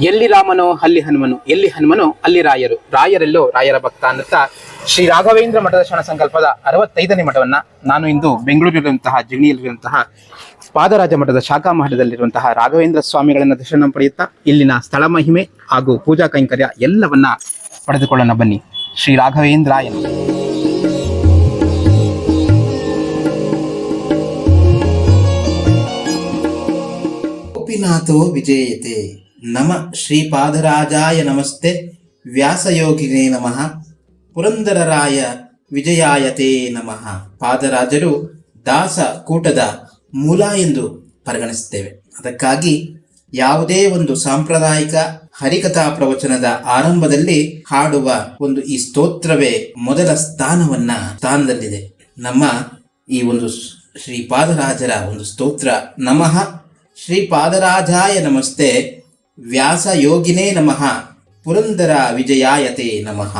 ಎಲ್ಲಿ ರಾಮನೋ, ಅಲ್ಲಿ ಹನುಮನು, ಎಲ್ಲಿ ಹನುಮನೋ, ಅಲ್ಲಿ ರಾಯರು. ರಾಯರೆಲ್ಲೋ, ರಾಯರ ಭಕ್ತ ಅನ್ನುತ್ತಾ ಶ್ರೀ ರಾಘವೇಂದ್ರ ಮಠದ ಶರಣ ಸಂಕಲ್ಪದ ಅರವತ್ತೈದನೇ ಮಠವನ್ನ ನಾನು ಇಂದು ಬೆಂಗಳೂರಿನಲ್ಲಿರುವಂತಹ ಜಿಗಣಿಯಲ್ಲಿರುವಂತಹ ಪಾದರಾಜ ಮಠದ ಶಾಖಾ ಮಠದಲ್ಲಿರುವಂತಹ ರಾಘವೇಂದ್ರ ಸ್ವಾಮಿಗಳನ್ನ ದರ್ಶನ ಪಡೆಯುತ್ತಾ ಇಲ್ಲಿನ ಸ್ಥಳ ಮಹಿಮೆ ಹಾಗೂ ಪೂಜಾ ಕೈಂಕರ್ಯ ಎಲ್ಲವನ್ನ ಪಡೆದುಕೊಳ್ಳೋಣ ಬನ್ನಿ. ಶ್ರೀ ರಾಘವೇಂದ್ರಾಯ ನಮಃ. ಗೋಪಿನಾಥೋ ವಿಜಯತೆ. ನಮ ಶ್ರೀಪಾದರಾಜಾಯ ನಮಸ್ತೆ. ವ್ಯಾಸಯೋಗಿನೇ ನಮಃ. ಪುರಂದರರಾಯ ವಿಜಯಾಯತೇ ನಮಃ. ಪಾದರಾಜರು ದಾಸ ಕೂಟದ ಮೂಲ ಎಂದು ಪರಿಗಣಿಸುತ್ತೇವೆ. ಅದಕ್ಕಾಗಿ ಯಾವುದೇ ಒಂದು ಸಾಂಪ್ರದಾಯಿಕ ಹರಿಕಥಾ ಪ್ರವಚನದ ಆರಂಭದಲ್ಲಿ ಹಾಡುವ ಒಂದು ಈ ಸ್ತೋತ್ರವೇ ಮೊದಲ ಸ್ಥಾನವನ್ನ ಸ್ಥಾನದಲ್ಲಿದೆ. ನಮ್ಮ ಈ ಒಂದು ಶ್ರೀಪಾದರಾಜರ ಒಂದು ಸ್ತೋತ್ರ ನಮಃ. ಶ್ರೀಪಾದರಾಜಾಯ ನಮಸ್ತೆ. ವ್ಯಾಸ ಯೋಗಿನೇ ನಮಃ, ಪುರಂದರ ವಿಜಯಾಯತೆ ನಮಃ.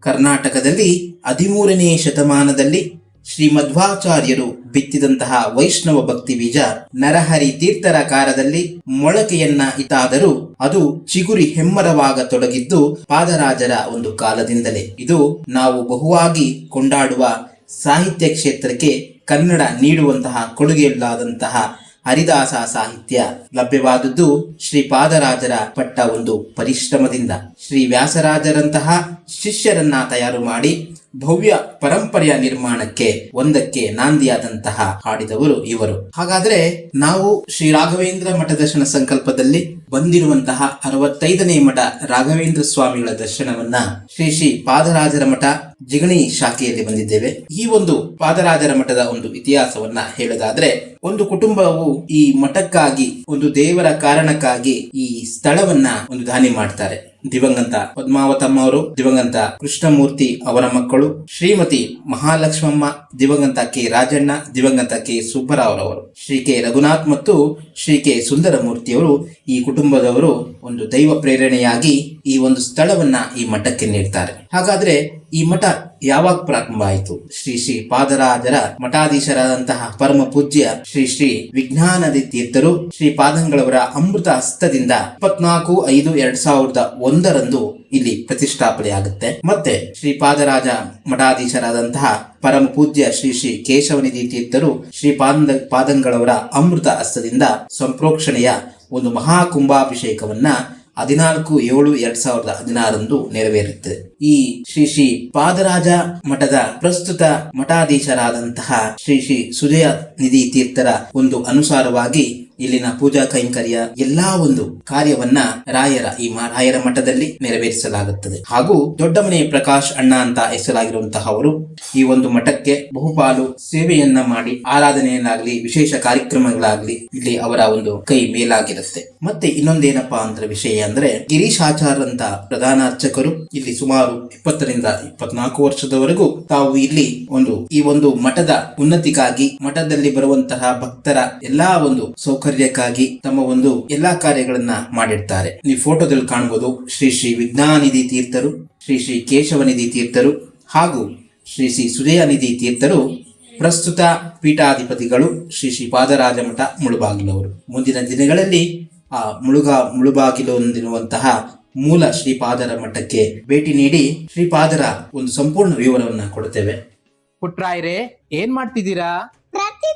ಕರ್ನಾಟಕದಲ್ಲಿ ಹದಿಮೂರನೇ ಶತಮಾನದಲ್ಲಿ ಶ್ರೀ ಮಧ್ವಾಚಾರ್ಯರು ಬಿತ್ತಿದಂತಹ ವೈಷ್ಣವ ಭಕ್ತಿ ಬೀಜ ನರಹರಿ ತೀರ್ಥರ ಕಾಲದಲ್ಲಿ ಮೊಳಕೆಯನ್ನ ಇತಾದರೂ ಅದು ಚಿಗುರಿ ಹೆಮ್ಮರವಾಗ ತೊಡಗಿದ್ದು ಪಾದರಾಜರ ಒಂದು ಕಾಲದಿಂದಲೇ. ಇದು ನಾವು ಬಹುವಾಗಿ ಕೊಂಡಾಡುವ ಸಾಹಿತ್ಯ ಕ್ಷೇತ್ರಕ್ಕೆ ಕನ್ನಡ ನೀಡುವಂತಹ ಕೊಡುಗೆಯಲ್ಲಾದಂತಹ ಹರಿದಾಸ ಸಾಹಿತ್ಯ ಲಭ್ಯವಾದದ್ದು ಶ್ರೀ ಪಾದರಾಜರ ಪಟ್ಟ ಒಂದು ಪರಿಶ್ರಮದಿಂದ. ಶ್ರೀ ವ್ಯಾಸರಾಜರಂತಹ ಶಿಷ್ಯರನ್ನ ತಯಾರು ಮಾಡಿ ಭವ್ಯ ಪರಂಪರೆಯ ನಿರ್ಮಾಣಕ್ಕೆ ಒಂದಕ್ಕೆ ನಾಂದಿಯಾದಂತಹ ಹಾಡಿದವರು ಇವರು. ಹಾಗಾದ್ರೆ ನಾವು ಶ್ರೀ ರಾಘವೇಂದ್ರ ಮಠ ದರ್ಶನ ಸಂಕಲ್ಪದಲ್ಲಿ ಬಂದಿರುವಂತಹ ಅರವತ್ತೈದನೇ ಮಠ ರಾಘವೇಂದ್ರ ಸ್ವಾಮಿಗಳ ದರ್ಶನವನ್ನ ಶ್ರೀ ಶ್ರೀ ಪಾದರಾಜರ ಮಠ ಜಿಗಣಿ ಶಾಖೆಯಲ್ಲಿ ಬಂದಿದ್ದೇವೆ. ಈ ಒಂದು ಪಾದರಾಜರ ಮಠದ ಒಂದು ಇತಿಹಾಸವನ್ನ ಹೇಳೋದಾದ್ರೆ ಒಂದು ಕುಟುಂಬವು ಈ ಮಠಕ್ಕಾಗಿ, ಒಂದು ದೇವರ ಕಾರಣಕ್ಕಾಗಿ ಈ ಸ್ಥಳವನ್ನ ಒಂದು ದಾನಿ ಮಾಡ್ತಾರೆ. ದಿವಂಗತ ಪದ್ಮಾವತಮ್ಮ ಅವರು, ದಿವಂಗತ ಕೃಷ್ಣಮೂರ್ತಿ ಅವರ ಮಕ್ಕಳು, ಶ್ರೀಮತಿ ಮಹಾಲಕ್ಷ್ಮಮ್ಮ, ದಿವಂಗತ ಕೆ ರಾಜಣ್ಣ, ದಿವಂಗತ ಕೆ ಸುಬ್ಬರಾವ್ರವರು ಶ್ರೀ ಕೆ ರಘುನಾಥ್ ಮತ್ತು ಶ್ರೀ ಕೆ ಸುಂದರಮೂರ್ತಿಯವರು ಈ ಕುಟುಂಬದವರು ಒಂದು ದೈವ ಪ್ರೇರಣೆಯಾಗಿ ಈ ಒಂದು ಸ್ಥಳವನ್ನ ಈ ಮಠಕ್ಕೆ ನೀಡ್ತಾರೆ. ಹಾಗಾದ್ರೆ ಈ ಮಠ ಯಾವಾಗ ಪ್ರಾರಂಭ ಆಯಿತು ಶ್ರೀ ಶ್ರೀ ಪಾದರಾಜರ ಮಠಾಧೀಶರಾದಂತಹ ಪರಮ ಪೂಜ್ಯ ಶ್ರೀ ಶ್ರೀ ವಿಜ್ಞಾನದಿ ತೀರ್ಥರು ಶ್ರೀ ಪಾದಂಗಳವರ ಅಮೃತ ಹಸ್ತದಿಂದ ಇಪ್ಪತ್ನಾಲ್ಕು ಐದು ಎರಡ್ ಸಾವಿರದ ಒಂದರಂದು ಇಲ್ಲಿ ಪ್ರತಿಷ್ಠಾಪನೆಯಾಗುತ್ತೆ. ಮತ್ತೆ ಶ್ರೀ ಪಾದರಾಜ ಮಠಾಧೀಶರಾದಂತಹ ಪರಮ ಪೂಜ್ಯ ಶ್ರೀ ಶ್ರೀ ಕೇಶವನಿಧಿ ತೀರ್ಥರು ಶ್ರೀ ಪಾದ, ಪಾದಂಗಳವರ ಅಮೃತ ಹಸ್ತದಿಂದ ಸಂಪ್ರೋಕ್ಷಣೆಯ ಒಂದು ಮಹಾ ಕುಂಭಾಭಿಷೇಕವನ್ನ ಹದಿನಾಲ್ಕು, ಏಳು, ಎರಡ್ ಸಾವಿರದ ಹದಿನಾರಂದು ನೆರವೇರುತ್ತದೆ ಈ ಶ್ರೀ ಶ್ರೀ ಪಾದರಾಜ ಮಠದ ಪ್ರಸ್ತುತ ಮಠಾಧೀಶರಾದಂತಹ ಶ್ರೀ ಶ್ರೀ ಸುಜಯ ನಿಧಿ ತೀರ್ಥರ ಒಂದು ಅನುಸಾರವಾಗಿ ಇಲ್ಲಿನ ಪೂಜಾ ಕೈಂಕರ್ಯ ಎಲ್ಲಾ ಒಂದು ಕಾರ್ಯವನ್ನ ರಾಯರ ಈ ರಾಯರ ಮಠದಲ್ಲಿ ನೆರವೇರಿಸಲಾಗುತ್ತದೆ. ಹಾಗೂ ದೊಡ್ಡಮನೆ ಪ್ರಕಾಶ್ ಅಣ್ಣ ಅಂತ ಹೆಸರಾಗಿರುವಂತಹ ಅವರು ಈ ಒಂದು ಮಠಕ್ಕೆ ಬಹುಪಾಲು ಸೇವೆಯನ್ನ ಮಾಡಿ ಆರಾಧನೆಯನ್ನಾಗ್ಲಿ, ವಿಶೇಷ ಕಾರ್ಯಕ್ರಮಗಳಾಗ್ಲಿ ಇಲ್ಲಿ ಅವರ ಒಂದು ಕೈ ಮೇಲಾಗಿರುತ್ತೆ. ಮತ್ತೆ ಇನ್ನೊಂದೇನಪ್ಪಾ ಅಂದ್ರೆ ವಿಷಯ ಅಂದ್ರೆ ಗಿರೀಶ್ ಆಚಾರ್ ಅಂತ ಪ್ರಧಾನ ಅರ್ಚಕರು ಇಲ್ಲಿ ಸುಮಾರು ಇಪ್ಪತ್ತರಿಂದ ಇಪ್ಪತ್ನಾಲ್ಕು ವರ್ಷದವರೆಗೂ ತಾವು ಇಲ್ಲಿ ಒಂದು ಈ ಒಂದು ಮಠದ ಉನ್ನತಿಗಾಗಿ ಮಠದಲ್ಲಿ ಬರುವಂತಹ ಭಕ್ತರ ಎಲ್ಲಾ ಒಂದು ಸೌಕರ್ಯಕ್ಕಾಗಿ ತಮ್ಮ ಒಂದು ಎಲ್ಲಾ ಕಾರ್ಯಗಳನ್ನ ಮಾಡಿರ್ತಾರೆ. ನೀವು ಫೋಟೋದಲ್ಲಿ ಕಾಣಬಹುದು ಶ್ರೀ ಶ್ರೀ ವಿಜ್ಞಾನಿಧಿ ತೀರ್ಥರು, ಶ್ರೀ ಶ್ರೀ ಕೇಶವನಿಧಿ ತೀರ್ಥರು ಹಾಗೂ ಶ್ರೀ ಶ್ರೀ ಸುದಯಾನಿಧಿ ತೀರ್ಥರು, ಪ್ರಸ್ತುತ ಪೀಠಾಧಿಪತಿಗಳು ಶ್ರೀ ಶ್ರೀ ಪಾದರಾಜ ಮಠ ಮುಳುಬಾಗಿಲವರು. ಮುಂದಿನ ದಿನಗಳಲ್ಲಿ ಆ ಮುಳುಗ ಮುಳುಬಾಗಿಲು ಹೊಂದಿರುವಂತಹ ಮೂಲ ಶ್ರೀಪಾದರ ಮಠಕ್ಕೆ ಭೇಟಿ ನೀಡಿ ಶ್ರೀಪಾದರ ಒಂದು ಸಂಪೂರ್ಣ ವಿವರವನ್ನ ಕೊಡುತ್ತೇವೆ ಪುಟ್ರಾಯ್ರೆ, ಏನ್ ಮಾಡ್ತಿದ್ದೀರಾ?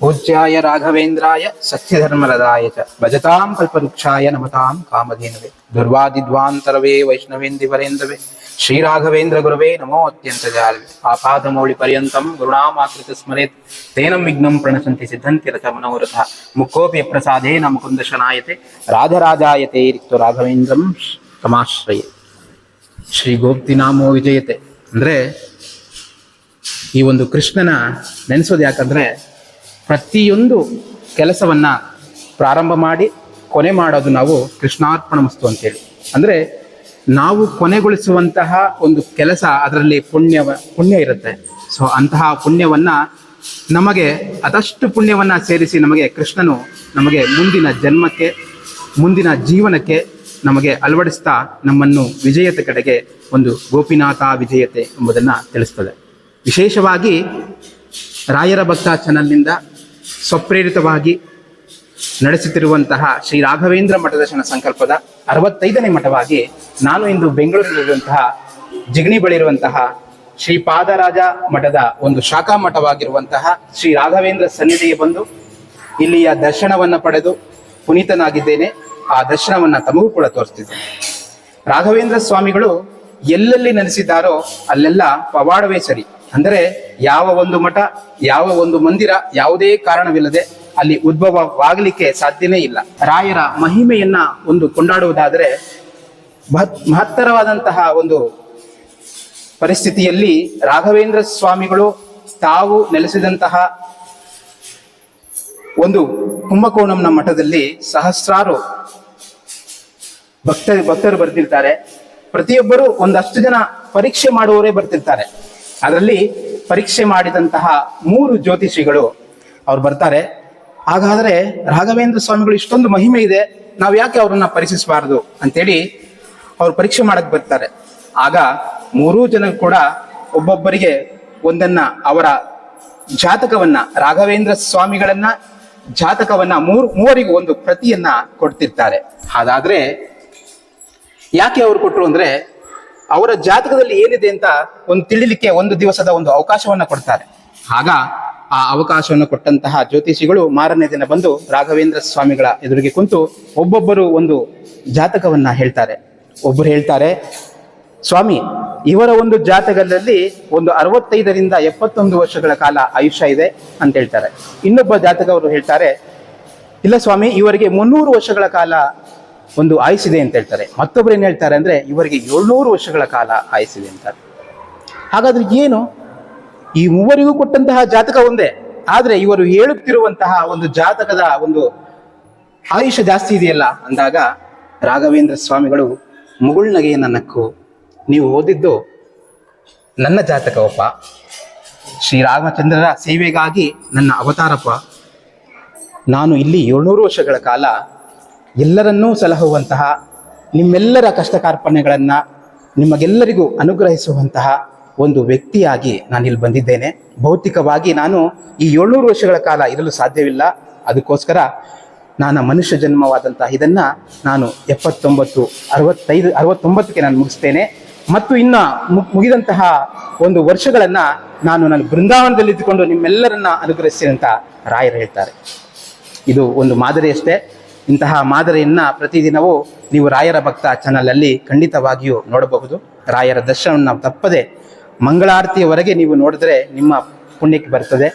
ಪೂಜ್ಯಾಯ ರಾಘವೇಂದ್ರಾಯ ಸತ್ಯಧರ್ಮರದಾಯ ಚ. ಭಜತಾಂ ಕಲ್ಪವೃಕ್ಷಾಯ ನಮತಾಂ ಕಾಮಧೇನವೇ. ದುರ್ವಾದಿದ್ವಾಂತರವೇ ವೈಷ್ಣವೇಂದಿವರೇಂದವೇ ಶ್ರೀರಾಘವೇಂದ್ರ ಗುರವೇ ನಮೋ ಅತ್ಯಂತ ಜಾಲವೆ. ಆಪಾದಮೌಳಿ ಪರ್ಯಂತಂ ಗುರುಣಾಮಾತೃತ ಸ್ಮರೇತ್. ತೇನಂ ವಿಘ್ನಂ ಪ್ರಣಸಂತಿ ಸಿದ್ಧಂತಿ ರಥ ಮನೋರಥ. ಮುಖೋಪಿ ಪ್ರಸಾದೇನ ಮುಕುಂದ ಶನಾಯತೆ. ರಾಧರಾಜಾಯತೆ ರಿಕ್ತು ರಾಘವೇಂದ್ರಂ ತಮಾಶ್ರಯ. ಶ್ರೀ ಗೋಪ್ತಿನಾಮೋ ವಿಜಯತೆ. ಅಂದರೆ ಈ ಒಂದು ಕೃಷ್ಣನ ನೆನೆಸೋದು ಯಾಕಂದ್ರೆ ಪ್ರತಿಯೊಂದು ಕೆಲಸವನ್ನು ಪ್ರಾರಂಭ ಮಾಡಿ ಕೊನೆ ಮಾಡೋದು ನಾವು ಕೃಷ್ಣಾರ್ಪಣ ಮಸ್ತು ಅಂತೇಳಿ. ಅಂದರೆ ನಾವು ಕೊನೆಗೊಳಿಸುವಂತಹ ಒಂದು ಕೆಲಸ ಅದರಲ್ಲಿ ಪುಣ್ಯ ಪುಣ್ಯ ಇರುತ್ತೆ. ಸೊ ಅಂತಹ ಪುಣ್ಯವನ್ನು ನಮಗೆ, ಅದಷ್ಟು ಪುಣ್ಯವನ್ನು ಸೇರಿಸಿ ನಮಗೆ ಕೃಷ್ಣನು ನಮಗೆ ಮುಂದಿನ ಜನ್ಮಕ್ಕೆ, ಮುಂದಿನ ಜೀವನಕ್ಕೆ ನಮಗೆ ಅಳವಡಿಸ್ತಾ ನಮ್ಮನ್ನು ವಿಜಯತೆ ಕಡೆಗೆ ಒಂದು ಗೋಪಿನಾಥ ವಿಜಯತೆ ಎಂಬುದನ್ನು ತಿಳಿಸ್ತದೆ. ವಿಶೇಷವಾಗಿ ರಾಯರ ಭಕ್ತ ಚಾನಲ್ನಿಂದ ಸ್ವಪ್ರೇರಿತವಾಗಿ ನಡೆಸುತ್ತಿರುವಂತಹ ಶ್ರೀ ರಾಘವೇಂದ್ರ ಮಠದರ್ಶನ ಸಂಕಲ್ಪದ ಅರವತ್ತೈದನೇ ಮಠವಾಗಿ ನಾನು ಇಂದು ಬೆಂಗಳೂರಿನಲ್ಲಿರುವಂತಹ ಜಿಗಣಿ ಬಳಿ ಇರುವಂತಹ ಶ್ರೀ ಪಾದರಾಜ ಮಠದ ಒಂದು ಶಾಖಾ ಮಠವಾಗಿರುವಂತಹ ಶ್ರೀ ರಾಘವೇಂದ್ರ ಸನ್ನಿಧಿಗೆ ಬಂದು ಇಲ್ಲಿಯ ದರ್ಶನವನ್ನ ಪಡೆದು ಪುನೀತನಾಗಿದ್ದೇನೆ. ಆ ದರ್ಶನವನ್ನ ತಮಗೂ ಕೂಡ ತೋರಿಸ್ತಿದ್ದೇನೆ. ರಾಘವೇಂದ್ರ ಸ್ವಾಮಿಗಳು ಎಲ್ಲೆಲ್ಲಿ ನೆಲೆಸಿದ್ದಾರೋ ಅಲ್ಲೆಲ್ಲ ಪವಾಡವೇ ಸರಿ. ಅಂದರೆ ಯಾವ ಒಂದು ಮಠ, ಯಾವ ಒಂದು ಮಂದಿರ ಯಾವುದೇ ಕಾರಣವಿಲ್ಲದೆ ಅಲ್ಲಿ ಉದ್ಭವವಾಗಲಿಕ್ಕೆ ಸಾಧ್ಯನೇ ಇಲ್ಲ. ರಾಯರ ಮಹಿಮೆಯನ್ನ ಒಂದು ಕೊಂಡಾಡುವುದಾದರೆ ಮಹತ್, ಮಹತ್ತರವಾದಂತಹ ಒಂದು ಪರಿಸ್ಥಿತಿಯಲ್ಲಿ ರಾಘವೇಂದ್ರ ಸ್ವಾಮಿಗಳು ತಾವು ನೆಲೆಸಿದಂತಹ ಒಂದು ಕುಂಭಕೋಣಂನ ಮಠದಲ್ಲಿ ಸಹಸ್ರಾರು ಭಕ್ತ, ಭಕ್ತರು ಬರ್ತಿರ್ತಾರೆ. ಪ್ರತಿಯೊಬ್ಬರು ಒಂದಷ್ಟು ಜನ ಪರೀಕ್ಷೆ ಮಾಡುವವರೇ ಬರ್ತಿರ್ತಾರೆ. ಅದರಲ್ಲಿ ಪರೀಕ್ಷೆ ಮಾಡಿದಂತಹ ಮೂರು ಜ್ಯೋತಿಷಿಗಳು ಅವ್ರು ಬರ್ತಾರೆ. ಹಾಗಾದ್ರೆ ರಾಘವೇಂದ್ರ ಸ್ವಾಮಿಗಳು ಇಷ್ಟೊಂದು ಮಹಿಮೆ ಇದೆ, ನಾವು ಯಾಕೆ ಅವ್ರನ್ನ ಪರೀಕ್ಷಿಸಬಾರದು ಅಂತೇಳಿ ಅವ್ರು ಪರೀಕ್ಷೆ ಮಾಡಕ್ ಬರ್ತಾರೆ. ಆಗ ಮೂರೂ ಜನ ಕೂಡ ಒಬ್ಬೊಬ್ಬರಿಗೆ ಒಂದನ್ನ ಅವರ ಜಾತಕವನ್ನ, ರಾಘವೇಂದ್ರ ಸ್ವಾಮಿಗಳನ್ನ ಜಾತಕವನ್ನ ಮೂರು, ಮೂವರಿಗೂ ಒಂದು ಪ್ರತಿಯನ್ನ ಕೊಡ್ತಿರ್ತಾರೆ. ಹಾಗಾದ್ರೆ ಯಾಕೆ ಅವ್ರು ಕೊಟ್ಟರು ಅಂದ್ರೆ ಅವರ ಜಾತಕದಲ್ಲಿ ಏನಿದೆ ಅಂತ ಒಂದು ತಿಳಿಲಿಕ್ಕೆ ಒಂದು ದಿವಸದ ಒಂದು ಅವಕಾಶವನ್ನ ಕೊಡ್ತಾರೆ. ಆಗ ಆ ಅವಕಾಶವನ್ನು ಕೊಟ್ಟಂತಹ ಜ್ಯೋತಿಷಿಗಳು ಮಾರನೇ ದಿನ ಬಂದು ರಾಘವೇಂದ್ರ ಸ್ವಾಮಿಗಳ ಎದುರಿಗೆ ಕುಂತು ಒಬ್ಬೊಬ್ಬರು ಒಂದು ಜಾತಕವನ್ನ ಹೇಳ್ತಾರೆ. ಒಬ್ಬರು ಹೇಳ್ತಾರೆ, ಸ್ವಾಮಿ, ಇವರ ಒಂದು ಜಾತಕದಲ್ಲಿ ಒಂದು ಅರವತ್ತೈದರಿಂದ ಎಪ್ಪತ್ತೊಂದು ವರ್ಷಗಳ ಕಾಲ ಆಯುಷ್ಯ ಇದೆ ಅಂತ ಹೇಳ್ತಾರೆ. ಇನ್ನೊಬ್ಬ ಜಾತಕವರು ಹೇಳ್ತಾರೆ, ಇಲ್ಲ ಸ್ವಾಮಿ, ಇವರಿಗೆ ಮುನ್ನೂರು ವರ್ಷಗಳ ಕಾಲ ಒಂದು ಆಯುಸಿದೆ ಅಂತ ಹೇಳ್ತಾರೆ. ಮತ್ತೊಬ್ರು ಏನ್ ಹೇಳ್ತಾರೆ ಅಂದ್ರೆ, ಇವರಿಗೆ ಏಳ್ನೂರು ವರ್ಷಗಳ ಕಾಲ ಆಯಿಸಿದೆ ಅಂತಾರೆ. ಹಾಗಾದ್ರೆ ಏನು? ಈ ಮೂವರಿಗೂ ಕೊಟ್ಟಂತಹ ಜಾತಕ ಒಂದೇ. ಆದ್ರೆ ಇವರು ಹೇಳುತ್ತಿರುವಂತಹ ಒಂದು ಜಾತಕದ ಒಂದು ಆಯುಷ ಜಾಸ್ತಿ ಇದೆಯಲ್ಲ? ಅಂದಾಗ ರಾಘವೇಂದ್ರ ಸ್ವಾಮಿಗಳು ಮುಗುಳ್ನಗೆಯನ್ನ ನಕ್ಕು ನೀವು ಓದಿದ್ದು ನನ್ನ ಜಾತಕವಪ್ಪ. ಶ್ರೀರಾಮಚಂದ್ರರ ಸೇವೆಗಾಗಿ ನನ್ನ ಅವತಾರಪ್ಪ. ನಾನು ಇಲ್ಲಿ ಏಳ್ನೂರು ವರ್ಷಗಳ ಕಾಲ ಎಲ್ಲರನ್ನೂ ಸಲಹುವಂತಹ ನಿಮ್ಮೆಲ್ಲರ ಕಷ್ಟ ಕಾರ್ಪಣ್ಯಗಳನ್ನು ನಿಮಗೆಲ್ಲರಿಗೂ ಅನುಗ್ರಹಿಸುವಂತಹ ಒಂದು ವ್ಯಕ್ತಿಯಾಗಿ ನಾನು ಇಲ್ಲಿ ಬಂದಿದ್ದೇನೆ. ಭೌತಿಕವಾಗಿ ನಾನು ಈ ಏಳ್ನೂರು ವರ್ಷಗಳ ಕಾಲ ಇರಲು ಸಾಧ್ಯವಿಲ್ಲ. ಅದಕ್ಕೋಸ್ಕರ ನಾನು ಮನುಷ್ಯ ಜನ್ಮವಾದಂತಹ ಇದನ್ನು ನಾನು ಎಪ್ಪತ್ತೊಂಬತ್ತು, ಅರವತ್ತೈದು, ಅರವತ್ತೊಂಬತ್ತಕ್ಕೆ ನಾನು ಮುಗಿಸ್ತೇನೆ. ಮತ್ತು ಇನ್ನು ಮುಗಿದಂತಹ ಒಂದು ವರ್ಷಗಳನ್ನು ನಾನು ನನ್ನ ಬೃಂದಾವನದಲ್ಲಿ ಇದ್ದುಕೊಂಡು ನಿಮ್ಮೆಲ್ಲರನ್ನ ಅನುಗ್ರಹಿಸಿದಂಥ ರಾಯರು ಹೇಳ್ತಾರೆ. ಇದು ಒಂದು ಮಾದರಿಯಷ್ಟೇ. ಇಂತಹ ಮಾದರಿಯನ್ನ ಪ್ರತಿದಿನವೂ ನೀವು ರಾಯರ ಭಕ್ತ ಚಾನಲಲ್ಲಿ ಖಂಡಿತವಾಗಿಯೂ ನೋಡಬಹುದು. ರಾಯರ ದರ್ಶನವನ್ನು ತಪ್ಪದೆ ಮಂಗಳಾರತಿಯವರೆಗೆ ನೀವು ನೋಡಿದ್ರೆ ನಿಮ್ಮ ಪುಣ್ಯಕ್ಕೆ ಬರ್ತದೆ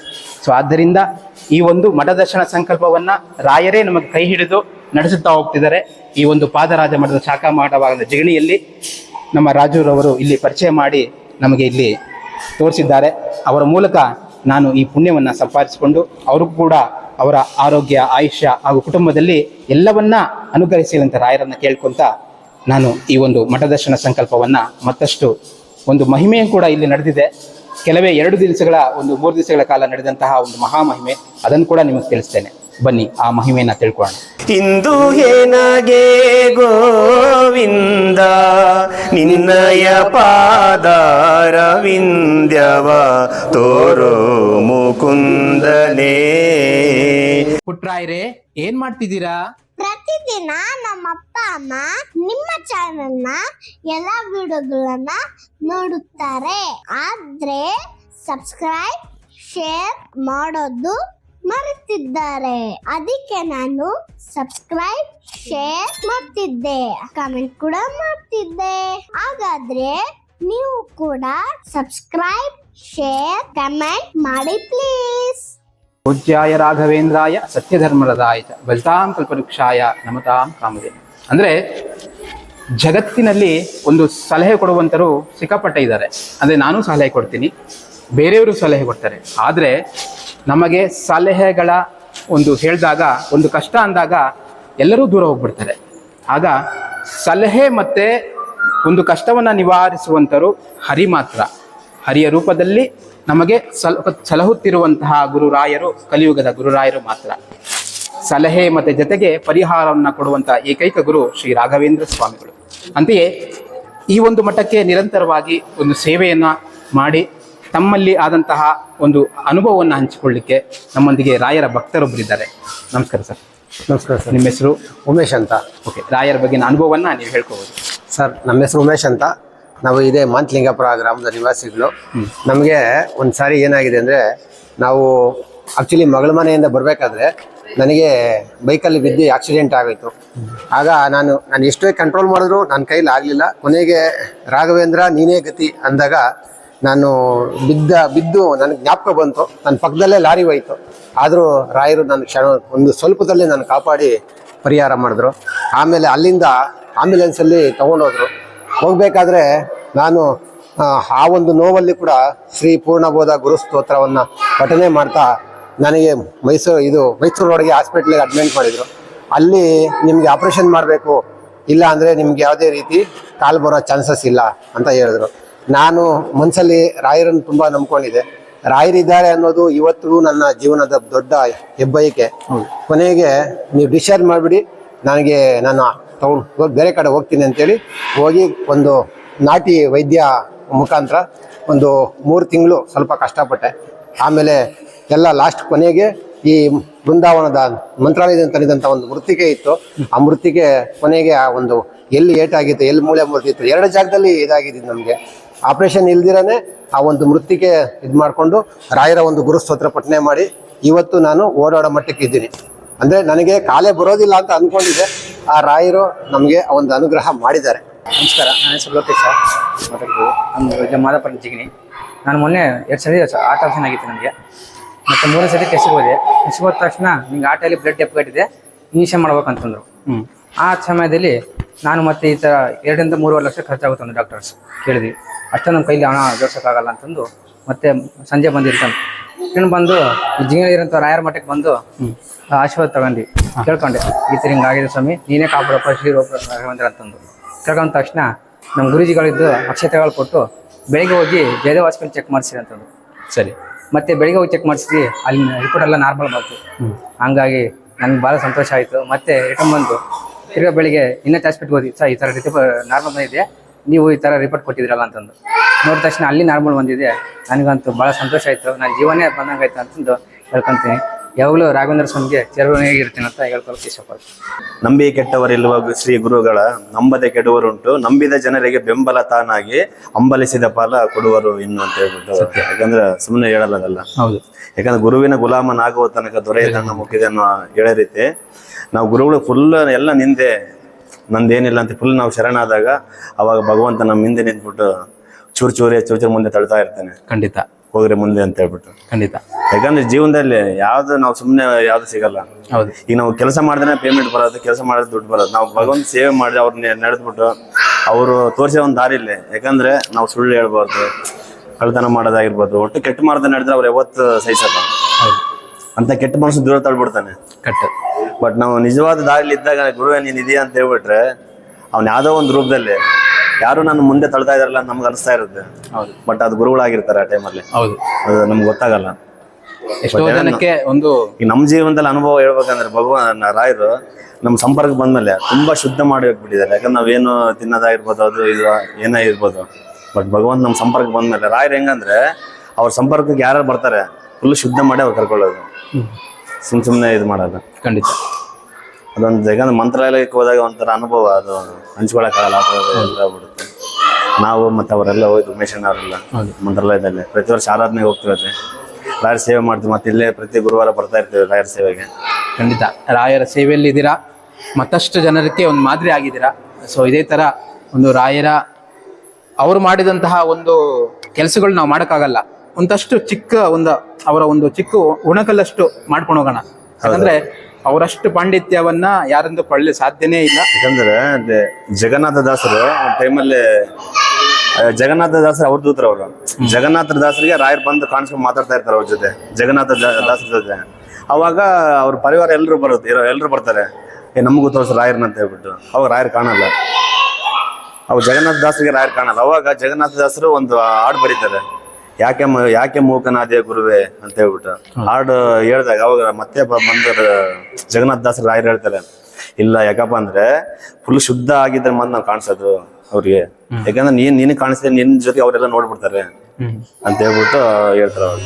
ಸೊ ಆದ್ದರಿಂದ ಈ ಒಂದು ಮಠದರ್ಶನ ಸಂಕಲ್ಪವನ್ನ ರಾಯರೇ ನಮಗೆ ಕೈ ಹಿಡಿದು ನಡೆಸುತ್ತಾ ಹೋಗ್ತಿದ್ದಾರೆ. ಈ ಒಂದು ಪಾದರಾಜ ಮಠದ ಶಾಖಾ ಮಠವಾದ ಜಿಗಣಿಯಲ್ಲಿ ನಮ್ಮ ರಾಜೂರವರು ಇಲ್ಲಿ ಪರಿಚಯ ಮಾಡಿ ನಮಗೆ ಇಲ್ಲಿ ತೋರಿಸಿದ್ದಾರೆ. ಅವರ ಮೂಲಕ ನಾನು ಈ ಪುಣ್ಯವನ್ನು ಸಂಪಾದಿಸಿಕೊಂಡು ಅವರು ಕೂಡ ಅವರ ಆರೋಗ್ಯ, ಆಯುಷ್ಯ ಹಾಗೂ ಕುಟುಂಬದಲ್ಲಿ ಎಲ್ಲವನ್ನ ಅನುಗ್ರಹಿಸಿದಂತ ರಾಯರನ್ನ ಕೇಳ್ಕೊಂತ ನಾನು ಈ ಒಂದು ಮಠದರ್ಶನ ಸಂಕಲ್ಪವನ್ನ ಮತ್ತಷ್ಟು ಒಂದು ಮಹಿಮೆಯೂ ಕೂಡ ಇಲ್ಲಿ ನಡೆದಿದೆ. ಕೆಲವೇ ಎರಡು ದಿವಸಗಳ, ಒಂದು ಮೂರು ದಿವಸಗಳ ಕಾಲ ನಡೆದಂತಹ ಒಂದು ಮಹಾಮಹಿಮೆ ಅದನ್ನು ಕೂಡ ನಿಮಗೆ ತಿಳಿಸ್ತೇನೆ. ಬನ್ನಿ ಆ ಮಹಿಮೆಯನ್ನ ತಿಳ್ಕೊಳ್ಳೋಣ. ಇಂದು ಏನಾಗೆ ಗೋವಿಂದ ನಿನ್ನಯ ಪಾದಾರವಿಂದ್ಯವ ತೋರೋ ಮುಕುಂದನೇ. ಪುಟ್ರಾಯ್ರೆ ಏನ್ ಮಾಡ್ತಿದ್ದೀರಾ? ಪ್ರತಿದಿನ ನಮ್ಮ ಅಪ್ಪ ಅಮ್ಮ ನಿಮ್ಮ ಚಾನೆಲ್ನ ಎಲ್ಲ ವಿಡಿಯೋಗಳನ್ನ ನೋಡುತ್ತಾರೆ. ಆದ್ರೆ ಸಬ್ಸ್ಕ್ರೈಬ್ ಶೇರ್ ಮಾಡೋದು ಮರೆತಿದ್ದಾರೆ. ಅದಕ್ಕೆ ನಾನು ಸಬ್ಸ್ಕ್ರೈಬ್ ಶೇರ್ ಮಾಡ್ತಿದ್ದೆ. ಕಮೆಂಟ್ ಕೂಡ ಮಾಡ್ತಿದ್ದೆ. ಹಾಗಾದ್ರೆ ನೀವು ಕೂಡ ಸಬ್ಸ್ಕ್ರೈಬ್ ಶೇರ್ ಕಮೆಂಟ್ ಮಾಡಿ ಪ್ಲೀಸ್ ಪೂಜ್ಯಾಯ ರಾಘವೇಂದ್ರಾಯ ಸತ್ಯಧರ್ಮರದಾಯ ಭಜತಾಂ ಕಲ್ಪವೃಕ್ಷಾಯ ನಮತಾಂ ಕಾಮದೇ ಅಂದ್ರೆ ಜಗತ್ತಿನಲ್ಲಿ ಒಂದು ಸಲಹೆ ಕೊಡುವಂತರು ಸಿಕ್ಕಾಪಟ್ಟೆ ಇದ್ದಾರೆ. ಅಂದ್ರೆ ನಾನು ಸಲಹೆ ಕೊಡ್ತೀನಿ. ಬೇರೆಯವರು ಸಲಹೆ ಕೊಡ್ತಾರೆ. ಆದರೆ ನಮಗೆ ಸಲಹೆಗಳ ಒಂದು ಹೇಳಿದಾಗ, ಒಂದು ಕಷ್ಟ ಅಂದಾಗ ಎಲ್ಲರೂ ದೂರ ಹೋಗ್ಬಿಡ್ತಾರೆ. ಆಗ ಸಲಹೆ ಮತ್ತೆ ಒಂದು ಕಷ್ಟವನ್ನು ನಿವಾರಿಸುವಂಥರು ಹರಿ ಮಾತ್ರ. ಹರಿಯ ರೂಪದಲ್ಲಿ ನಮಗೆ ಸಲ ಸಲಹುತ್ತಿರುವಂತಹ ಗುರುರಾಯರು, ಕಲಿಯುಗದ ಗುರುರಾಯರು ಮಾತ್ರ. ಸಲಹೆ ಮತ್ತೆ ಜೊತೆಗೆ ಪರಿಹಾರವನ್ನು ಕೊಡುವಂಥ ಏಕೈಕ ಗುರು ಶ್ರೀ ರಾಘವೇಂದ್ರ ಸ್ವಾಮಿಗಳು. ಅಂತೆಯೇ ಈ ಒಂದು ಮಠಕ್ಕೆ ನಿರಂತರವಾಗಿ ಒಂದು ಸೇವೆಯನ್ನು ಮಾಡಿ ತಮ್ಮಲ್ಲಿ ಆದಂತಹ ಒಂದು ಅನುಭವವನ್ನು ಹಂಚಿಕೊಳ್ಳಿಕ್ಕೆ ನಮ್ಮೊಂದಿಗೆ ರಾಯರ ಭಕ್ತರೊಬ್ಬರಿದ್ದಾರೆ. ನಮಸ್ಕಾರ ಸರ್. ನಮಸ್ಕಾರ ಸರ್. ನಿಮ್ಮ ಹೆಸರು? ಉಮೇಶ್ ಅಂತ. ಓಕೆ ರಾಯರ ಬಗ್ಗಿನ ಅನುಭವವನ್ನ ನೀವು ಹೇಳ್ಕೋಬಹುದು ಸರ್ ನಮ್ಮ ಹೆಸರು ಉಮೇಶ್ ಅಂತ. ನಾವು ಇದೇ ಮಾಂತ್ಲಿಂಗಪುರ ಗ್ರಾಮದ ನಿವಾಸಿಗಳು. ನಮಗೆ ಒಂದು ಸಾರಿ ಏನಾಗಿದೆ ಅಂದರೆ ನಾವು ಆ್ಯಕ್ಚುಲಿ ಮಗಳ ಮನೆಯಿಂದ ಬರಬೇಕಾದ್ರೆ ನನಗೆ ಬೈಕಲ್ಲಿ ಬಿದ್ದು ಆಕ್ಸಿಡೆಂಟ್ ಆಗೋಯ್ತು. ಆಗ ನಾನು ನಾನು ಎಷ್ಟೇ ಕಂಟ್ರೋಲ್ ಮಾಡಿದ್ರು ನನ್ನ ಕೈಲಿ ಆಗಲಿಲ್ಲ. ಕೊನೆಗೆ ರಾಘವೇಂದ್ರ ನೀನೇ ಗತಿ ಅಂದಾಗ ನಾನು ಬಿದ್ದ ಬಿದ್ದು ನನಗೆ ಜ್ಞಾಪಕ ಬಂತು. ನನ್ನ ಪಕ್ಕದಲ್ಲೇ ಲಾರಿ ಹೋಯ್ತು. ಆದರೂ ರಾಯರು ನನ್ನ ಕ್ಷಣ ಒಂದು ಸ್ವಲ್ಪದಲ್ಲೇ ನಾನು ಕಾಪಾಡಿ ಪರಿಹಾರ ಮಾಡಿದ್ರು. ಆಮೇಲೆ ಅಲ್ಲಿಂದ ಆಂಬ್ಯುಲೆನ್ಸಲ್ಲಿ ತೊಗೊಂಡೋದ್ರು. ಹೋಗಬೇಕಾದ್ರೆ ನಾನು ಆ, ಒಂದು ನೋವಲ್ಲಿ ಕೂಡ ಶ್ರೀ ಪೂರ್ಣಬೋಧ ಗುರು ಸ್ತೋತ್ರವನ್ನು ಪಠನೆ ಮಾಡ್ತಾ ನನಗೆ ಮೈಸೂರು ಇದು ಮೈಸೂರು ರೋಡ್ಗೆ ಹಾಸ್ಪಿಟ್ಲಿಗೆ ಅಡ್ಮಿಟ್ ಮಾಡಿದರು. ಅಲ್ಲಿ ನಿಮಗೆ ಆಪ್ರೇಷನ್ ಮಾಡಬೇಕು. ಇಲ್ಲ ಅಂದರೆ ನಿಮ್ಗೆ ಯಾವುದೇ ರೀತಿ ಕಾಲು ಬರೋ ಚಾನ್ಸಸ್ ಇಲ್ಲ ಅಂತ ಹೇಳಿದ್ರು. ನಾನು ಮನಸ್ಸಲ್ಲಿ ರಾಯರನ್ನು ತುಂಬ ನಂಬ್ಕೊಂಡಿದ್ದೆ. ರಾಯರಿದ್ದಾರೆ ಅನ್ನೋದು ಇವತ್ತಿಗೂ ನನ್ನ ಜೀವನದ ದೊಡ್ಡ ಹೆಬ್ಬಯಕೆ ಕೊನೆಗೆ ನೀವು ಡಿಸ್ಚಾರ್ಜ್ ಮಾಡಿಬಿಡಿ. ನನಗೆ ನಾನು ತಗೊಂಡು ಹೋಗಿ ಬೇರೆ ಕಡೆ ಹೋಗ್ತೀನಿ ಅಂತೇಳಿ ಹೋಗಿ ಒಂದು ನಾಟಿ ವೈದ್ಯ ಮುಖಾಂತರ ಒಂದು ಮೂರು ತಿಂಗಳು ಸ್ವಲ್ಪ ಕಷ್ಟಪಟ್ಟೆ. ಆಮೇಲೆ ಎಲ್ಲ ಲಾಸ್ಟ್ ಕೊನೆಗೆ ಈ ಬೃಂದಾವನದ ಮಂತ್ರಾಲಯದಿಂದ ತಂದಿದಂಥ ಒಂದು ಮೃತ್ತಿಕೆ ಇತ್ತು. ಆ ಮೃತ್ತಿಗೆ ಕೊನೆಗೆ ಆ ಒಂದು ಎಲ್ಲಿ ಏಟಾಗಿತ್ತು, ಎಲ್ಲಿ ಮೂಳೆ ಮುರಿದಿತ್ತು, ಎರಡು ಜಾಗದಲ್ಲಿ ಇದಾಗಿದ್ದು ನಮಗೆ. ಆಪರೇಷನ್ ಇಲ್ದಿರಾನೆ ಆ ಒಂದು ಮೃತ್ತಿಗೆ ಇದು ಮಾಡಿಕೊಂಡು ರಾಯರ ಒಂದು ಗುರುಸ್ತೋತ್ರ ಪಠನೆ ಮಾಡಿ ಇವತ್ತು ನಾನು ಓಡಾಡೋ ಮಟ್ಟಕ್ಕೆ ಇದ್ದೀನಿ. ಅಂದರೆ ನನಗೆ ಕಾಲೇ ಬರೋದಿಲ್ಲ ಅಂತ ಅಂದ್ಕೊಂಡಿದ್ದೆ ಆ ರಾಯರು ನಮಗೆ ಒಂದು ಅನುಗ್ರಹ ಮಾಡಿದ್ದಾರೆ. ನಮಸ್ಕಾರ ನನ್ನ ಹೆಸರು ಸರ್. ಮಾತಾಡ್ತೀವಿ ನಮ್ಮ ಮಾದಾಪುರ ಜಿಗಿನಿ ನಾನು ಮೊನ್ನೆ ಎರಡು ಸರಿ ಆಟ ಆಪ್ಷನ್ ಆಗಿತ್ತು ನನಗೆ. ಮತ್ತು ಮೂರನೇ ಸರಿ ಟೆಸ್ಟಿಗೆ ಹೋದೆ. ಟೆಸ್ಟಿಗೆ ಹೋದ ತಕ್ಷಣ ನಿಂಗೆ ಆಟಲ್ಲಿ ಬ್ಲಡ್ ಡೆಪ್ ಕಟ್ಟಿದೆ ಇಂಜೆಕ್ಷನ್ ಮಾಡ್ಬೇಕಂತಂದರು. ಹ್ಞೂ ಆ ಸಮಯದಲ್ಲಿ ನಾನು ಮತ್ತೆ ಈ ಥರ ಎರಡರಿಂದ ಮೂರುವರೆ ಲಕ್ಷ ಖರ್ಚಾಗುತ್ತೆ ಅಂತ ಡಾಕ್ಟರ್ಸ್ ಕೇಳಿದ್ವಿ. ಅಷ್ಟು ನಮ್ಮ ಕೈಲಿ ಹಣ ಜೋಡ್ಸೋಕ್ಕಾಗಲ್ಲ ಅಂತಂದು ಮತ್ತೆ ಸಂಜೆ ಬಂದಿರ್ತಾನೆ. ಇನ್ನು ಬಂದು ಜಿಂಗಲಿರಂಥ ರಾಯರ ಮಠಕ್ಕೆ ಬಂದು ಆಶೀರ್ವಾದ ತಗೊಂಡು ಕೇಳ್ಕೊಂಡೆ. ಈ ಥರ ಹಿಂಗಾಗಿದೆ ಸ್ವಾಮಿ ನೀನೇ ಕಾಪಾಡಪ್ಪ ಶ್ರೀ ರೂಪ ರಾಘವೇಂದ್ರ ಅಂತಂದು. ಕೇಳ್ಕೊಂಡ ತಕ್ಷಣ ನಮ್ಮ ಗುರುಜಿಗಳಿದ್ದು ಅಕ್ಷತೆಗಳು ಕೊಟ್ಟು ಬೆಳಿಗ್ಗೆ ಹೋಗಿ ಜಯದೇವ ಹಾಸ್ಪಿಟಲ್ ಚೆಕ್ ಮಾಡಿಸಿರಿ ಅಂತಂದು. ಸರಿ. ಮತ್ತೆ ಬೆಳಿಗ್ಗೆ ಹೋಗಿ ಚೆಕ್ ಮಾಡಿಸಿದ್ವಿ ಅಲ್ಲಿ ರಿಪೋರ್ಟ್ ಎಲ್ಲ ನಾರ್ಮಲ್ ಬಂತು. ಹಂಗಾಗಿ ನನಗೆ ಭಾಳ ಸಂತೋಷ ಆಯಿತು. ಮತ್ತೆ ರಿಟರ್ನ್ ಬಂದು ತಿರ್ಗಾ ಬೆಳಿಗ್ಗೆ ಇನ್ನೊಂದು ಹಾಸ್ಪಿಟ್ಲ್ ಹೋಗಿ ಸರ್ ಈ ಥರ ನಾರ್ಮಲ್ ಬಂದಿದೆ. ನೀವು ಈ ಥರ ರಿಪೋರ್ಟ್ ಕೊಟ್ಟಿದ್ರಲ್ಲ ಅಂತಂದು. ನೋಡಿದ ತಕ್ಷಣ ಅಲ್ಲಿ ನಾರ್ಮಲ್ ಬಂದಿದೆ. ನನಗಂತೂ ಭಾಳ ಸಂತೋಷ ಆಯಿತು. ನನ್ನ ಜೀವನೇ ಬಂದಂಗಾಯ್ತು ಅಂತಂದು ಹೇಳ್ಕೊಂತೀನಿ. ಯಾವಾಗಲೂ ರಾಘವೇಂದ್ರ ಸ್ವಾಮಿಗೆ ಇರ್ತೀನಿ ಅಂತ ಹೇಳ್ಕೊಳಕ್ಕೆ ಇಷ್ಟಪಡ್ತೀನಿ. ನಂಬಿ ಕೆಟ್ಟವರಿಲ್ವ ಶ್ರೀ ಗುರುಗಳ ನಂಬದೆ ಕೆಡುವರುಂಟು. ನಂಬಿದ ಜನರಿಗೆ ಬೆಂಬಲ ತಾನಾಗಿ ಅಂಬಲಿಸಿದ ಫಲ ಕೊಡುವರು ಇನ್ನು ಅಂತ ಹೇಳ್ಬಿಟ್ಟು ಯಾಕಂದ್ರೆ ಸುಮ್ಮನೆ ಹೇಳಲ್ಲ ಅದಲ್ಲ ಹೌದು. ಯಾಕಂದ್ರೆ ಗುರುವಿನ ಗುಲಾಮನಾಗುವ ತನಕ ದೊರೆಯದನ್ನ ಮುಖ್ಯದ ಅನ್ನೋ ಹೇಳೋ ರೀತಿ. ನಾವು ಗುರುಗಳು ಫುಲ್ ಎಲ್ಲ ನಿಂದೆ ನಂದೇನಿಲ್ಲ ಅಂತ ಫುಲ್ ನಾವು ಶರಣಾದಾಗ ಅವಾಗ ಭಗವಂತ ನಮ್ಮ ಹಿಂದೆ ನಿಂತ್ಬಿಟ್ಟು ಚೂರು ಚೂರೇ ಚೂರು ಚೂರು ಮುಂದೆ ತಳ್ತಾ ಇರ್ತಾನೆ. ಖಂಡಿತ. ಹೋಗ್ರಿ ಮುಂದೆ ಅಂತ ಹೇಳ್ಬಿಟ್ಟು. ಖಂಡಿತ. ಯಾಕಂದ್ರೆ ಜೀವನದಲ್ಲಿ ಯಾವ್ದು ನಾವು ಸುಮ್ಮನೆ ಯಾವ್ದು ಸಿಗಲ್ಲ. ಹೌದು. ಈಗ ನಾವು ಕೆಲಸ ಮಾಡಿದ್ರೆ ಪೇಮೆಂಟ್ ಬರೋದು ಕೆಲಸ ಮಾಡಿದ್ರೆ ದುಡ್ಡು ಬರೋದು. ನಾವು ಭಗವಂತ ಸೇವೆ ಮಾಡಿ ಅವ್ರನ್ನ ನಡೆದ್ಬಿಟ್ಟು ಅವರು ತೋರಿಸೋ ಒಂದು ದಾರಿ ಇಲ್ಲ. ಯಾಕಂದ್ರೆ ನಾವು ಸುಳ್ಳು ಹೇಳ್ಬಾರ್ದು ಕಳ್ತನ ಮಾಡೋದಾಗಿರ್ಬೋದು. ಒಟ್ಟು ಕೆಟ್ಟ ಮಾರ್ದ ನಡೆದ್ರೆ ಅವ್ರು ಯಾವತ್ತು ಸಹಿಸಲ್ಲ. ಅಂತ ಕೆಟ್ಟ ಮನಸ್ಸು ದೂರ ತಳ್ಬಿಡ್ತಾನೆ. ಕಟ್ ಬಟ್ ನಾವು ನಿಜವಾದ ದಾರಿಲಿ ಇದ್ದಾಗ ಗುರುವೇ ನೀನು ಇದೆಯಾ ಅಂತ ಹೇಳ್ಬಿಟ್ರೆ ಅವ್ನು ಯಾವುದೋ ಒಂದು ರೂಪದಲ್ಲಿ ಯಾರು ನನ್ನ ಮುಂದೆ ತಳ್ತಾ ಇದಾರಲ್ಲ ನಮ್ಗೆ ಅನಿಸ್ತಾ ಇರುತ್ತೆ. ಬಟ್ ಅದು ಗುರುಗಳಾಗಿರ್ತಾರೆ ಆ ಟೈಮಲ್ಲಿ ಹೌದು. ಅದು ನಮ್ಗೆ ಗೊತ್ತಾಗಲ್ಲ. ಎಷ್ಟೋ ಜನಕ್ಕೆ ಒಂದು ನಮ್ಮ ಜೀವನದಲ್ಲಿ ಅನುಭವ ಹೇಳ್ಬೇಕಂದ್ರೆ ಭಗವಾನ್ ರಾಯರು ನಮ್ಮ ಸಂಪರ್ಕ ಬಂದ್ಮೇಲೆ ತುಂಬಾ ಶುದ್ಧ ಮಾಡಿ ಹೋಗ್ಬಿಟ್ಟಿದ್ದಾರೆ. ಯಾಕಂದ್ರೆ ನಾವೇನು ತಿನ್ನೋದಾಗಿರ್ಬೋದು ಅದು ಇದು ಏನೇ ಇರ್ಬೋದು. ಬಟ್ ಭಗವಂತ ನಮ್ಮ ಸಂಪರ್ಕ ಬಂದ್ಮೇಲೆ ರಾಯರು ಹೆಂಗಂದ್ರೆ ಅವ್ರ ಸಂಪರ್ಕಕ್ಕೆ ಯಾರು ಬರ್ತಾರೆ ಫುಲ್ ಶುದ್ಧ ಮಾಡಿ ಅವ್ರು ಕರ್ಕೊಳ್ಳೋದು. ಸುಮ್ ಸುಮ್ಮನೆ ಇದು ಮಾಡೋದು. ಖಂಡಿತ. ಅದೊಂದು ಯಾಕಂದ್ರೆ ಮಂತ್ರಾಲಯಕ್ಕೆ ಹೋದಾಗ ಒಂಥರ ಅನುಭವ ಅದು ಹಂಚ್ಕೊಳಕ್ಕಾಗಲ್ಲ ಆಗ್ಬಿಡುತ್ತೆ ನಾವು ಮತ್ತು ಅವರೆಲ್ಲ ಹೋಯ್ತು ಉಮೇಶ್ ಅವರೆಲ್ಲ ಮಂತ್ರಾಲಯದಲ್ಲಿ. ಪ್ರತಿ ವರ್ಷ ಆರಾಧನೆಗೆ ಹೋಗ್ತಿರತ್ತೆ ರಾಯರ ಸೇವೆ ಮಾಡ್ತೀವಿ ಮತ್ತೆ ಇಲ್ಲೇ ಪ್ರತಿ ಗುರುವಾರ ಬರ್ತಾ ಇರ್ತೀವಿ ರಾಯರ ಸೇವೆಗೆ. ಖಂಡಿತ. ರಾಯರ ಸೇವೆಯಲ್ಲಿ ಇದ್ದೀರಾ? ಮತ್ತಷ್ಟು ಜನರಿಗೆ ಒಂದು ಮಾದರಿ ಆಗಿದ್ದೀರಾ? ಸೊ ಇದೇ ಥರ ಒಂದು ರಾಯರ ಅವರು ಮಾಡಿದಂತಹ ಒಂದು ಕೆಲಸಗಳು ನಾವು ಮಾಡೋಕ್ಕಾಗಲ್ಲ. ಒಂದಷ್ಟು ಚಿಕ್ಕ ಒಂದು ಅವರ ಒಂದು ಚಿಕ್ಕ ಉಣಕಲ್ಲಷ್ಟು ಮಾಡ್ಕೊಂಡು ಹೋಗೋಣ. ಯಾಕಂದ್ರೆ ಅವರಷ್ಟು ಪಾಂಡಿತ್ಯವನ್ನ ಯಾರಿಂದ ಕೊಳ್ಳಿ ಸಾಧ್ಯನೇ ಇಲ್ಲ. ಯಾಕಂದ್ರೆ ಜಗನ್ನಾಥ ದಾಸರು ಟೈಮಲ್ಲಿ ಜಗನ್ನಾಥ ದಾಸರು ಅವ್ರ ದೂತರು ಅವರು. ಜಗನ್ನಾಥ ದಾಸರಿಗೆ ರಾಯರ್ ಬಂದು ಕಾಣಿಸ್ಕೊಂಡು ಮಾತಾಡ್ತಾ ಇರ್ತಾರೆ ಅವ್ರ ಜೊತೆ, ಜಗನ್ನಾಥ ದಾಸರ ಜೊತೆ. ಅವಾಗ ಅವ್ರ ಪರಿವಾರ ಎಲ್ಲರೂ ಬರುತ್ತೆ ಎಲ್ಲರೂ ಬರ್ತಾರೆ. ಏ, ನಮಗೂ ತೋರಿಸ ರಾಯರ್ನ ಅಂತ ಹೇಳ್ಬಿಟ್ಟು. ಅವಾಗ ರಾಯರ್ ಕಾಣಲ್ಲ. ಅವು ಜಗನ್ನಾಥ ದಾಸರಿಗೆ ರಾಯರ್ ಕಾಣಲ್ಲ. ಅವಾಗ ಜಗನ್ನಾಥ ದಾಸರು ಒಂದು ಹಾಡು ಬರೀತಾರೆ. ಯಾಕೆ ಮ- ಯಾಕೆ ಮೂಕನಾದೆ ಗುರುವೆ ಅಂತ ಹೇಳ್ಬಿಟ್ಟು ಹಾಡು ಹೇಳ್ದಾಗ ಅವಾಗ ಮತ್ತೆ ಬ- ಬಂದರ ಜಗನ್ನಾಥ ದಾಸ್ ರಾಯರ್ ಹೇಳ್ತಾರೆ? ಇಲ್ಲ ಯಾಕಪ್ಪ ಅಂದ್ರೆ ಫುಲ್ ಶುದ್ಧ ಆಗಿದ್ರೆ ಮತ್ತೆ ನಾವು ಕಾಣಿಸೋದು ಅವ್ರಿಗೆ. ಯಾಕಂದ್ರೆ ನೀನ್ ನಿನ್ ಕಾಣಿಸಿದ್ರೆ ನಿನ್ ಜೊತೆ ಅವರೆಲ್ಲ ನೋಡ್ಬಿಡ್ತಾರೆ ಅಂತ ಹೇಳ್ಬಿಟ್ಟು ಹೇಳ್ತಾರೆ ಅವ್ರು.